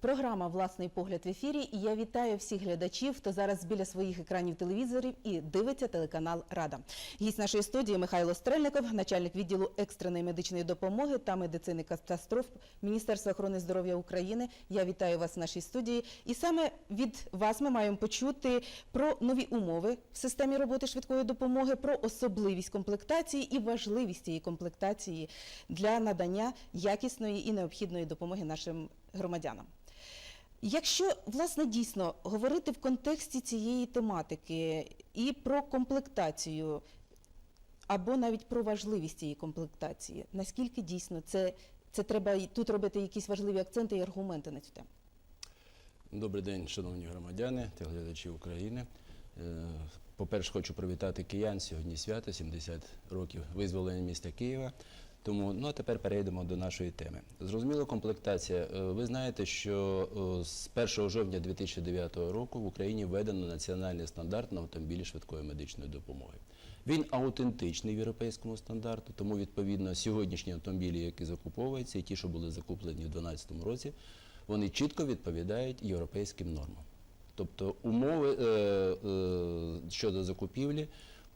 Програма Власний погляд в ефірі. І я вітаю всіх глядачів, хто зараз біля своїх екранів телевізорів і дивиться телеканал Рада. Гість нашої студії Михайло Стрельников, начальник відділу екстреної медичної допомоги та медицини катастроф Міністерства охорони здоров'я України. Я вітаю вас в нашій студії. І саме від вас ми маємо почути про нові умови в системі роботи швидкої допомоги, про особливість комплектації і важливість цієї комплектації для надання якісної і необхідної допомоги нашим громадянам. Якщо власне дійсно говорити в контексті цієї тематики і про комплектацію, або навіть про важливість цієї комплектації, наскільки дійсно це, це треба тут робити якісь важливі акценти і аргументи на цю тему? Добрий день, шановні громадяни та глядачі України. Е, По-перше, хочу привітати киян. Сьогодні свято, 70 років визволення міста Києва. Тому ну а тепер перейдемо до нашої теми. Зрозуміло, комплектація. Е, Ви знаєте, що е, з 1 жовтня 2009 року в Україні введено національний стандарт на автомобілі швидкої медичної допомоги. Він аутентичний в європейському стандарту, тому відповідно сьогоднішні автомобілі, які закуповуються, і ті, що були закуплені в 2012 році, вони чітко відповідають європейським нормам. Тобто умови е, е, щодо закупівлі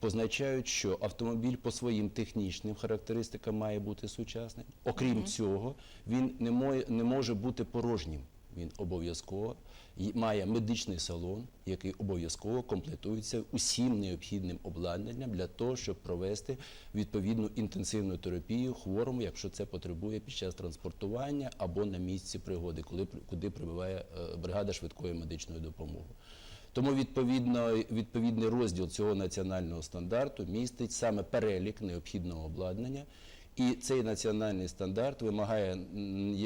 позначають, що автомобіль по своїм технічним характеристикам має бути сучасним. Окрім цього, він не, має, не може бути порожнім. Він обов'язково має медичний салон, який обов'язково комплектується усім необхідним обладнанням для того, щоб провести відповідну інтенсивну терапію хворому, якщо це потребує під час транспортування або на місці пригоди, коли куди прибуває е, бригада швидкої медичної допомоги. Тому відповідно, відповідний розділ цього національного стандарту містить саме перелік необхідного обладнання. І цей національний стандарт вимагає,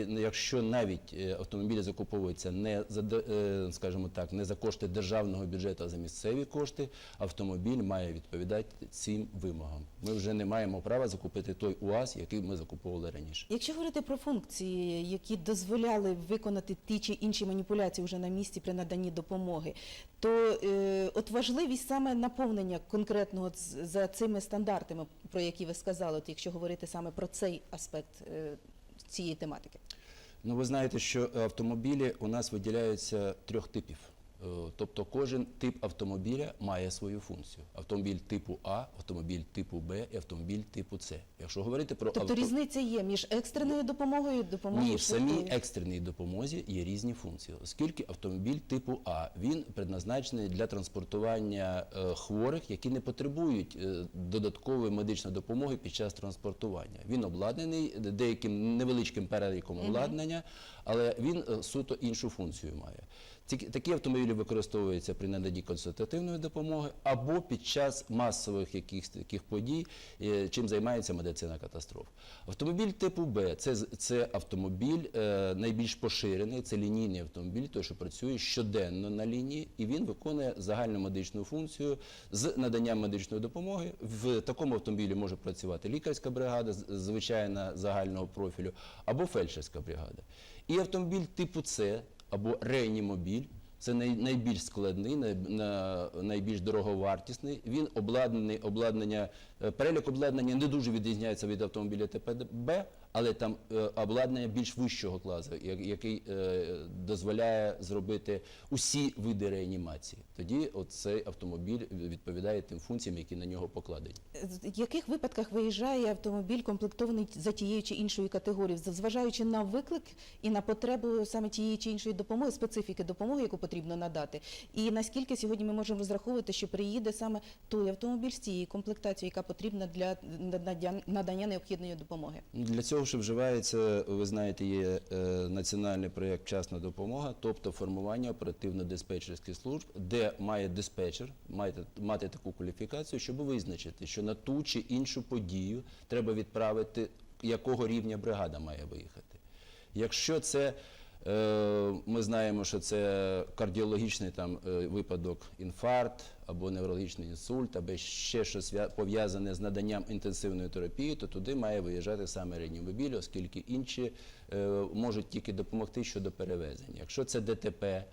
якщо навіть е, автомобілі закуповуються не за е, скажімо так, не за кошти державного бюджету, а за місцеві кошти, автомобіль має відповідати цим вимогам. Ми вже не маємо права закупити той УАЗ, який ми закуповували раніше. Якщо говорити про функції, які дозволяли виконати ті чи інші маніпуляції вже на місці при наданні допомоги, то е, от важливість саме наповнення конкретного за цими стандартами, про які ви сказали, от якщо говорити саме про цей аспект е, цієї тематики. Ну, ви знаєте, що автомобілі у нас виділяються трьох типів. Е, Тобто кожен тип автомобіля має свою функцію. Автомобіль типу А, автомобіль типу Б і автомобіль типу С. Якщо говорити про Тобто авто... різниця є між екстреною допомогою і допомогою Ні, в самій екстреній допомозі є різні функції, оскільки автомобіль типу А він предназначений для транспортування е, хворих, які не потребують е, додаткової медичної допомоги під час транспортування. Він обладнаний деяким невеличким переліком обладнання, але він суто іншу функцію має. Такі автомобілі використовуються при наданні консультативної допомоги або під час масових якихось таких подій, е, чим займається медицина катастроф. Автомобіль типу Б це, це автомобіль е, найбільш поширений, це лінійний автомобіль, той, що працює щоденно на лінії, і він виконує загальну медичну функцію з наданням медичної допомоги. В такому автомобілі може працювати лікарська бригада, звичайна загального профілю, або фельдшерська бригада. І автомобіль типу С або реанімобіль. Це найбільш складний, на, найбільш дороговартісний. Він обладнаний обладнання, е, перелік обладнання не дуже відрізняється від автомобіля ТПБ, але там е, обладнання більш вищого класу, який е, дозволяє зробити усі види реанімації. Тоді цей автомобіль відповідає тим функціям, які на нього покладені. В яких випадках виїжджає автомобіль комплектований за тією чи іншою категорією, зважаючи на виклик і на потребу саме тієї чи іншої допомоги, специфіки допомоги, яку потрібно надати, і наскільки сьогодні ми можемо розраховувати, що приїде саме той автомобіль з тією комплектацією, яка потрібна для надання- необхідної допомоги? Для цього що вживається, ви знаєте, є е, національний проєкт Вчасна допомога, тобто формування оперативно-диспетчерських служб, де має диспетчер має мати таку кваліфікацію, щоб визначити, що на ту чи іншу подію треба відправити, якого рівня бригада має виїхати. Якщо це ми знаємо, що це кардіологічний там е, випадок інфаркт або неврологічний інсульт, або ще щось в'я- пов'язане з наданням інтенсивної терапії, то туди має виїжджати саме реанімобіль, оскільки інші е, можуть тільки допомогти щодо перевезення. Якщо це ДТП,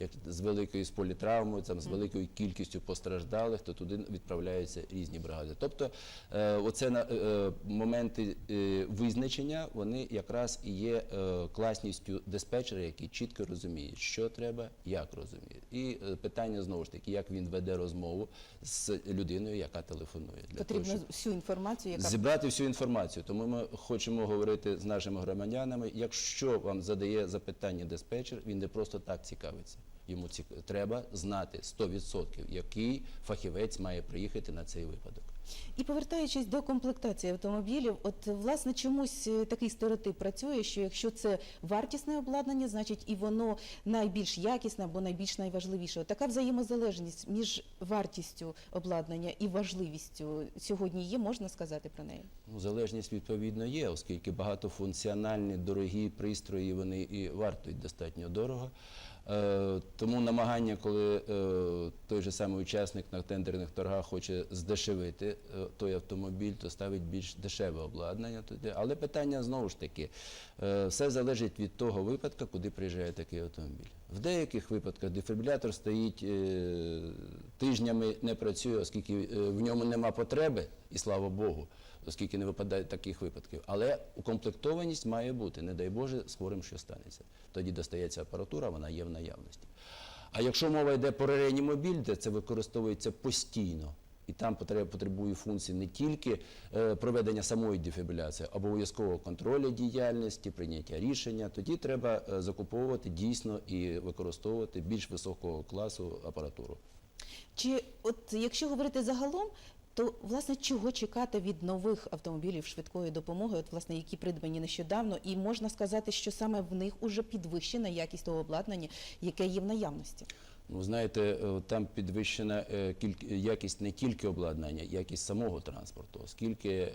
як з великою з політравмою, там з великою кількістю постраждалих, то туди відправляються різні бригади. Тобто, е, оце на е, моменти е, визначення, вони якраз і є е, класністю диспетчера, який чітко розуміє, що треба, як розуміє. І е, питання знову ж таки, як він веде розмову з людиною, яка телефонує. Для Потрібно того, щоб всю інформацію, яка зібрати всю інформацію. Тому ми хочемо говорити з нашими громадянами. Якщо вам задає запитання диспетчер, він не просто так цікавиться. Йому цік... треба знати 100%, який фахівець має приїхати на цей випадок. І повертаючись до комплектації автомобілів, от власне чомусь е, такий стереотип працює, що якщо це вартісне обладнання, значить і воно найбільш якісне або найбільш найважливіше. От Така взаємозалежність між вартістю обладнання і важливістю сьогодні є, можна сказати про неї. Ну, залежність відповідно є, оскільки багатофункціональні дорогі пристрої вони і вартують достатньо дорого. Е, тому намагання, коли е, той же самий учасник на тендерних торгах хоче здешевити е, той автомобіль, то ставить більш дешеве обладнання туди. Але питання знову ж таки, все залежить від того випадку, куди приїжджає такий автомобіль. В деяких випадках дефібрилятор стоїть е, тижнями не працює, оскільки е, в ньому нема потреби, і слава Богу, оскільки не випадає таких випадків. Але укомплектованість має бути, не дай Боже, з хворим що станеться. Тоді достається апаратура, вона є в наявності. А якщо мова йде про реанімобіль, де це використовується постійно, і там потре- потребує функції не тільки е, проведення самої дефібриляції, а обов'язкового контролю діяльності, прийняття рішення, тоді треба е, закуповувати дійсно і використовувати більш високого класу апаратуру. Чи от якщо говорити загалом, то власне чого чекати від нових автомобілів швидкої допомоги, от власне які придбані нещодавно, і можна сказати, що саме в них уже підвищена якість того обладнання, яке є в наявності. Ну, знаєте, е, там підвищена е, якість не тільки обладнання, якість самого транспорту, оскільки е,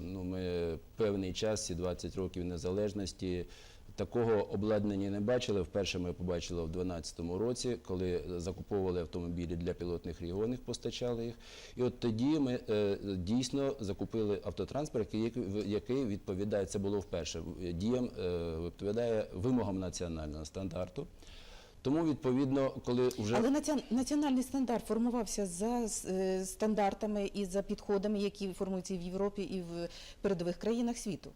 ну, ми певний час, ці 20 років незалежності, такого обладнання не бачили. Вперше ми побачили в 2012 році, коли закуповували автомобілі для пілотних регіонів, постачали їх. І от тоді ми дійсно закупили автотранспорт, який, відповідає, це було вперше, діям, відповідає вимогам національного стандарту. Тому, відповідно, коли вже Але наці- національний стандарт формувався за е, стандартами і за підходами, які формуються і в Європі, і в передових країнах світу.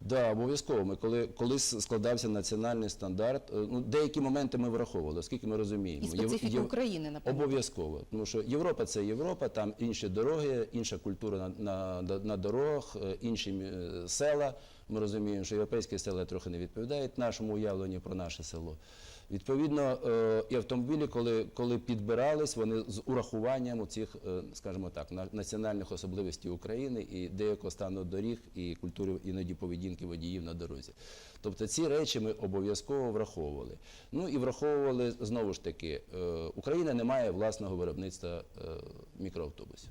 Да, обов'язково. Ми коли колись складався національний стандарт, е, ну деякі моменти ми враховували, оскільки ми розуміємо. І специфіка Єв- України, напевно. Обов'язково, тому що Європа це Європа, там інші дороги, інша культура на, на, на дорогах, е, інші села. Ми розуміємо, що європейські села трохи не відповідають нашому уявленню про наше село. Відповідно, е, і автомобілі, коли, коли підбирались, вони з урахуванням цих, скажімо так, на- національних особливостей України і деякого стану доріг і культури іноді поведінки водіїв на дорозі. Тобто ці речі ми обов'язково враховували. Ну і враховували знову ж таки, е, Україна не має власного виробництва е, мікроавтобусів.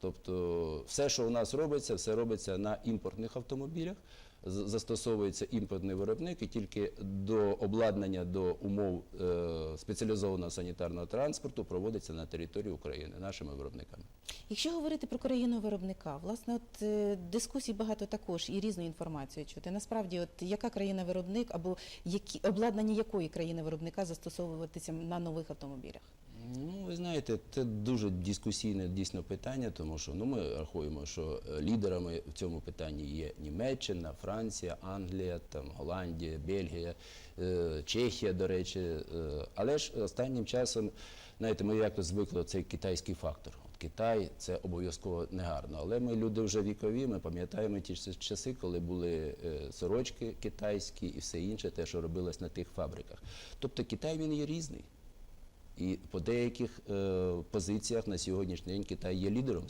Тобто все, що у нас робиться, все робиться на імпортних автомобілях. Застосовується імпортний виробник, і тільки до обладнання до умов е, спеціалізованого санітарного транспорту проводиться на території України нашими виробниками. Якщо говорити про країну виробника, власне, от е, дискусій багато також і різну інформацію чути. Насправді, от яка країна виробник або які обладнання якої країни виробника застосовуватися на нових автомобілях? Ну, ви знаєте, це дуже дискусійне дійсно питання, тому що ну, ми рахуємо, що е, лідерами в цьому питанні є Німеччина, Франція, Англія, там, Голландія, Бельгія, е, Чехія, до речі. Е, Але ж останнім часом, знаєте, ми якось звикли цей китайський фактор. От Китай це обов'язково негарно. Але ми люди вже вікові, ми пам'ятаємо ті часи, коли були сорочки китайські і все інше, те, що робилось на тих фабриках. Тобто Китай він є різний. І по деяких е, позиціях на сьогоднішній день Китай є лідером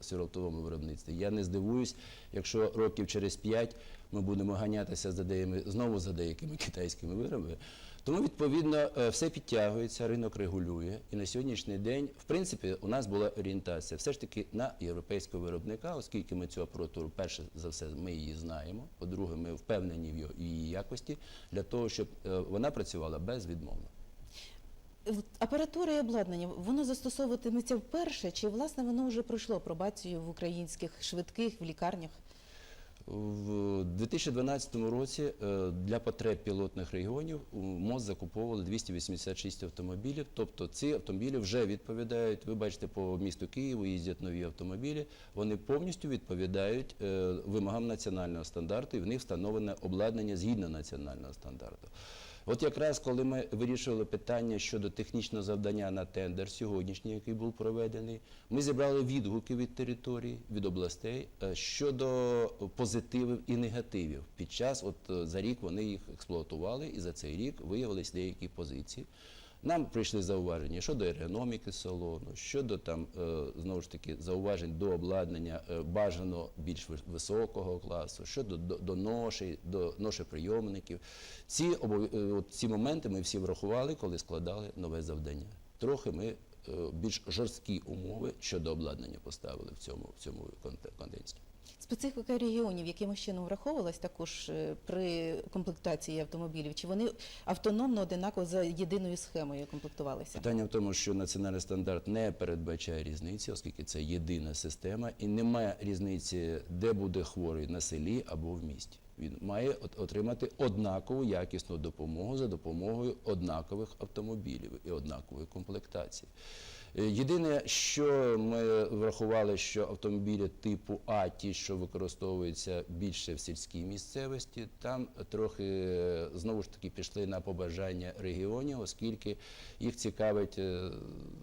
в світовому виробництві. Я не здивуюсь, якщо років через п'ять ми будемо ганятися за деякими, знову за деякими китайськими виробами. Тому, відповідно, е, все підтягується, ринок регулює. І на сьогоднішній день, в принципі, у нас була орієнтація все ж таки на європейського виробника, оскільки ми цю апаратуру, перше за все, ми її знаємо. По-друге, ми впевнені в її якості для того, щоб е, вона працювала безвідмовно. Апаратура і обладнання воно застосовуватиметься вперше, чи власне воно вже пройшло пробацію в українських швидких в лікарнях? В 2012 році е, для потреб пілотних регіонів МОЗ закуповували 286 автомобілів. Тобто ці автомобілі вже відповідають. Ви бачите, по місту Києву їздять нові автомобілі. Вони повністю відповідають е, вимогам національного стандарту, і в них встановлене обладнання згідно національного стандарту. От якраз коли ми вирішували питання щодо технічного завдання на тендер сьогоднішній, який був проведений, ми зібрали відгуки від території, від областей е, щодо позитивів і негативів. Під час, от е, за рік вони їх експлуатували, і за цей рік виявились деякі позиції. Нам прийшли зауваження щодо ергономіки салону, щодо там е, знову ж таки зауважень до обладнання е, бажано більш вис- високого класу, щодо до, ноші, до ношеприйомників. Ці е, от ці моменти ми всі врахували, коли складали нове завдання. Трохи ми більш жорсткі умови щодо обладнання поставили в цьому в цьому контексті. Специфіка регіонів якимось чином враховувалась також е, при комплектації автомобілів? Чи вони автономно одинаково за єдиною схемою комплектувалися? Питання в тому, що національний стандарт не передбачає різниці, оскільки це єдина система, і немає різниці, де буде хворий на селі або в місті. Він має от- отримати однакову якісну допомогу за допомогою однакових автомобілів і однакової комплектації. Е, Єдине, що ми врахували, що автомобілі типу А, ті, що використовуються більше в сільській місцевості, там трохи е, знову ж таки пішли на побажання регіонів, оскільки їх цікавить, е,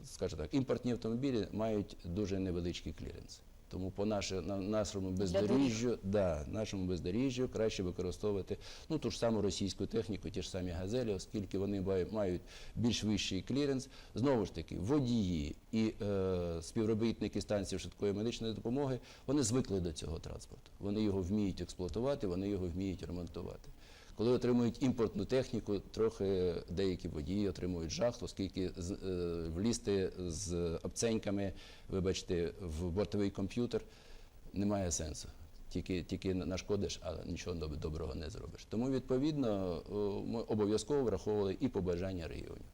скажімо так, імпортні автомобілі мають дуже невеличкий кліренс. Тому по наше, на нашому бездоріжжю, да, нашому бездоріжжю краще використовувати ну, ту ж саму російську техніку, ті ж самі газелі, оскільки вони мають більш вищий кліренс. Знову ж таки, водії і е, співробітники станції швидкої медичної допомоги вони звикли до цього транспорту. Вони його вміють експлуатувати, вони його вміють ремонтувати. Коли отримують імпортну техніку, трохи деякі водії отримують жах, оскільки е, влізти з обценьками, вибачте, в бортовий комп'ютер немає сенсу. Тільки, тільки нашкодиш, а нічого доброго не зробиш. Тому, відповідно, ми обов'язково враховували і побажання регіонів.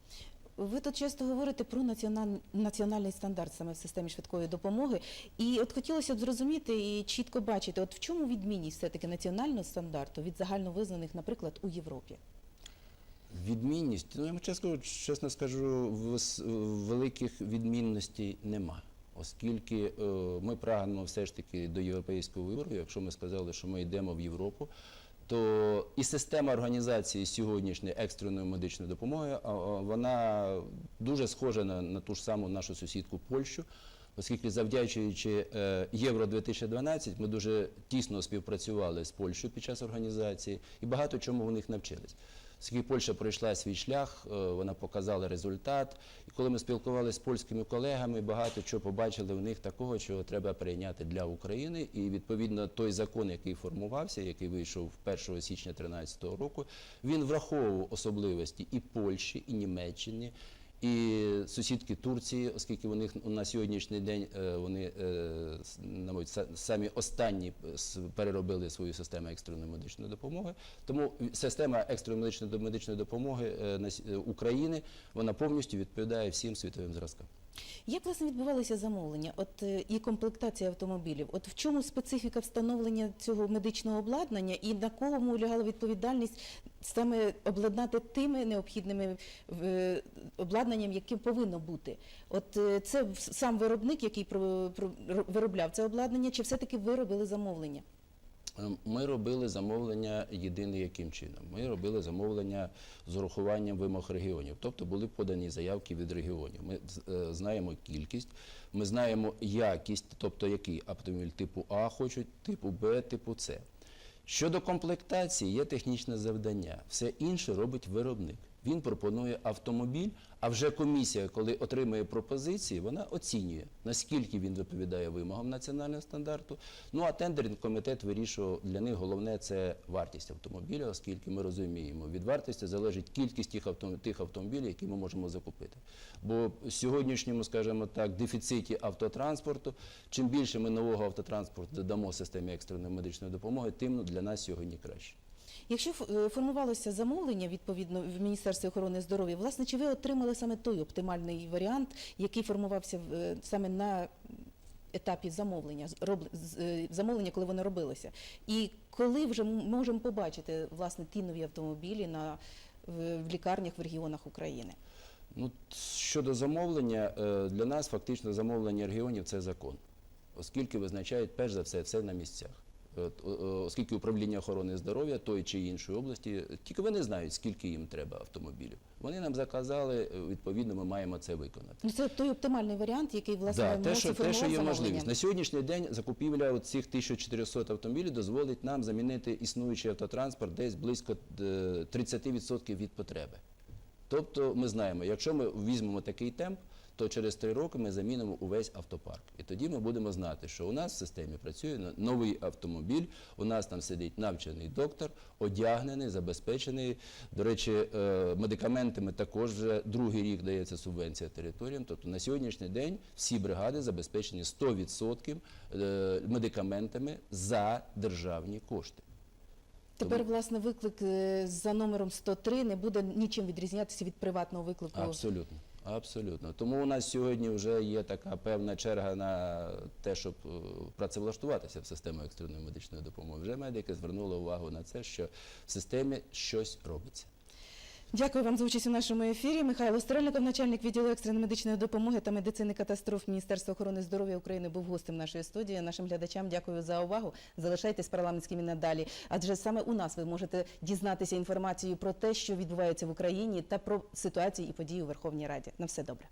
Ви тут часто говорите про національ... національний стандарт саме в системі швидкої допомоги. І от хотілося б зрозуміти і чітко бачити, от в чому відмінність все-таки національного стандарту від загальновизнаних, наприклад, у Європі? Відмінність, ну я чесно, чесно скажу, великих відмінностей нема. Оскільки е, ми прагнемо все ж таки до європейського вибору, якщо ми сказали, що ми йдемо в Європу, то і система організації сьогоднішньої екстреної медичної допомоги, вона дуже схожа на, на ту ж саму нашу сусідку Польщу. Оскільки завдячуючи е, Євро 2012 ми дуже тісно співпрацювали з Польщею під час організації і багато чому у них навчились. Оскільки Польща пройшла свій шлях, е, вона показала результат. І коли ми спілкувалися з польськими колегами, багато чого побачили в них такого, чого треба прийняти для України. І відповідно той закон, який формувався, який вийшов 1 січня 2013 року, він враховував особливості і Польщі, і Німеччини. І сусідки Турції, оскільки вони на сьогоднішній день е, вони е, мабуть, самі останні е, переробили свою систему екстреної медичної допомоги. Тому система екстреної медичної медичної допомоги України вона повністю відповідає всім світовим зразкам. Як власне відбувалися замовлення? От е, і комплектація автомобілів? От в чому специфіка встановлення цього медичного обладнання і на кому лягала відповідальність саме обладнати тими необхідними е, обладнанням, яке повинно бути? От е, це сам виробник, який виробляв це обладнання, чи все-таки ви робили замовлення? Е, Ми робили замовлення єдине яким чином. Ми робили замовлення з урахуванням вимог регіонів, тобто були подані заявки від регіонів. Ми е, знаємо кількість, ми знаємо якість, тобто який автомобіль типу А хочуть, типу Б, типу С. Щодо комплектації є технічне завдання. Все інше робить виробник. Він пропонує автомобіль, а вже комісія, коли отримує пропозиції, вона оцінює, наскільки він відповідає вимогам національного стандарту. Ну а тендерний комітет вирішував для них головне це вартість автомобіля, оскільки ми розуміємо, від вартості залежить кількість тих, тих автомобілів, які ми можемо закупити. Бо в сьогоднішньому, скажімо так, дефіциті автотранспорту, чим більше ми нового автотранспорту додамо системі екстреної медичної допомоги, тим для нас сьогодні краще. Якщо е, формувалося замовлення відповідно в Міністерстві охорони здоров'я, власне, чи ви отримали саме той оптимальний варіант, який формувався е, саме на етапі замовлення, е, замовлення, коли вони робилися. І коли вже можемо побачити власне ті нові автомобілі на в, лікарнях в регіонах України? Ну, щодо замовлення, для нас фактично замовлення регіонів це закон, оскільки визначають перш за все все на місцях. О- о, Оскільки управління охорони здоров'я тої чи іншої області, тільки вони знають, скільки їм треба автомобілів. Вони нам заказали, е, відповідно, ми маємо це виконати. Ну це той оптимальний варіант, який власне Да, те, що, те, що є можливість. На сьогоднішній день закупівля цих 1400 автомобілів дозволить нам замінити існуючий автотранспорт десь близько е, 30% від потреби. Тобто ми знаємо, якщо ми візьмемо такий темп, то через три роки ми замінимо увесь автопарк. І тоді ми будемо знати, що у нас в системі працює новий автомобіль, у нас там сидить навчений доктор, одягнений, забезпечений. До речі, е, медикаментами також вже другий рік дається субвенція територіям. Тобто на сьогоднішній день всі бригади забезпечені 100% е, медикаментами за державні кошти. Тепер, власне, виклик е, за номером 103 не буде нічим відрізнятися від приватного виклику. Абсолютно. Абсолютно. Тому у нас сьогодні вже є така певна черга на те, щоб е, працевлаштуватися в систему екстреної медичної допомоги. Вже медики звернули увагу на це, що в системі щось робиться. Дякую вам за участь у нашому ефірі. Михайло Стрельников, начальник відділу екстреної медичної допомоги та медицини катастроф Міністерства охорони здоров'я України, був гостем нашої студії. Нашим глядачам дякую за увагу. Залишайтесь парламентськими надалі, адже саме у нас ви можете дізнатися інформацію про те, що відбувається в Україні, та про ситуацію і події у Верховній Раді. На все добре.